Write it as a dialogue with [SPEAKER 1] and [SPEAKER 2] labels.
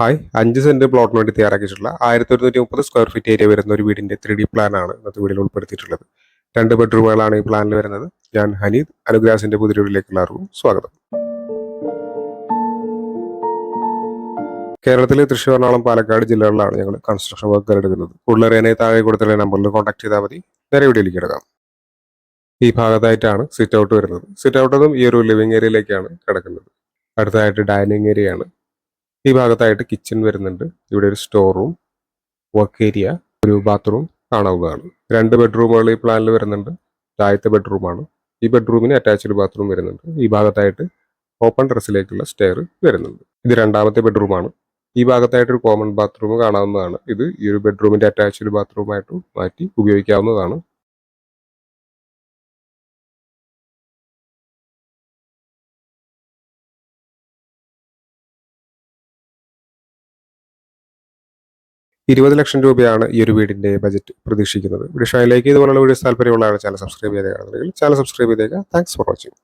[SPEAKER 1] Hi. അഞ്ച് saint പ്ലോട്ടിന് വേണ്ടി തയ്യാറാക്കിയിട്ടുള്ള ആയിരത്തി ഒരുന്നൂറ്റി മുപ്പത് സ്ക്വയർ ഫീറ്റ് ഏരിയ വരുന്ന ഒരു വീടിന്റെ ത്രീ ഡി പ്ലാൻ ആണ് ഇന്നത്തെ വീടിൽ ഉൾപ്പെടുത്തിയിട്ടുള്ളത്. രണ്ട് ബെഡ്റൂമുകളാണ് ഈ പ്ലാനിൽ വരുന്നത്. ഞാൻ ഹനീദ് അനുഗ്രാസിന്റെ പുതിയ എല്ലാവർക്കും സ്വാഗതം. കേരളത്തിലെ തൃശ്ശൂർ എറണാകുളം പാലക്കാട് ജില്ലകളിലാണ് ഞങ്ങൾ കൺസ്ട്രക്ഷൻ വർക്കുകൾ എടുക്കുന്നത് അറിയാനായി താഴെ കൊടുത്തുള്ള നമ്പറിൽ കോൺടാക്ട് ചെയ്താൽ മതി. നേരെ വീഡിയോയിലേക്ക് എടുക്കാം ഈ ഭാഗത്തായിട്ടാണ് സിറ്റ് ഔട്ട് വരുന്നത്. സിറ്റ് ഔട്ടതും ഈ ഒരു ലിവിംഗ് ഏരിയയിലേക്കാണ് കിടക്കുന്നത്. അടുത്തതായിട്ട് ഡൈനിങ് ഏരിയയാണ് ഈ ഭാഗത്തായിട്ട് കിച്ചൺ വരുന്നുണ്ട്. ഇവിടെ ഒരു സ്റ്റോർ റൂം വർക്ക് ഏരിയ ഒരു ബാത്റൂം കാണാവുന്നതാണ്. രണ്ട് ബെഡ്റൂമുകൾ ഈ പ്ലാനിൽ വരുന്നുണ്ട്. താഴത്തെ ബെഡ്റൂമാണ് ഈ ബെഡ്റൂമിന് അറ്റാച്ച്ഡ് ബാത്റൂം വരുന്നുണ്ട്. ഈ ഭാഗത്തായിട്ട് ഓപ്പൺ ഡ്രസ്സിലേക്കുള്ള സ്റ്റെയർ വരുന്നുണ്ട്. ഇത് രണ്ടാമത്തെ ബെഡ്റൂമാണ് ഈ ഭാഗത്തായിട്ട് ഒരു കോമൺ ബാത്റൂം കാണാവുന്നതാണ്. ഇത് ഈ ഒരു ബെഡ്റൂമിന്റെ അറ്റാച്ച്ഡ് ബാത്റൂമായിട്ട് മാറ്റി ഉപയോഗിക്കാവുന്നതാണ്. ഇരുപത് ലക്ഷം രൂപയാണ് ഈ ഒരു വീടിന്റെ ബജറ്റ് പ്രതീക്ഷിക്കുന്നത്. വീഡിയോ ഷോയിലേക്ക് ഇതുപോലുള്ള വീഡിയോസ് താല്പര്യമുള്ളതാണ് ചാനൽ സബ്സ്ക്രൈബ് ചെയ്തേക്കാണെങ്കിൽ ചാനൽ സബ്സ്ക്രൈബ് ചെയ്തേക്കുക. Thanks for watching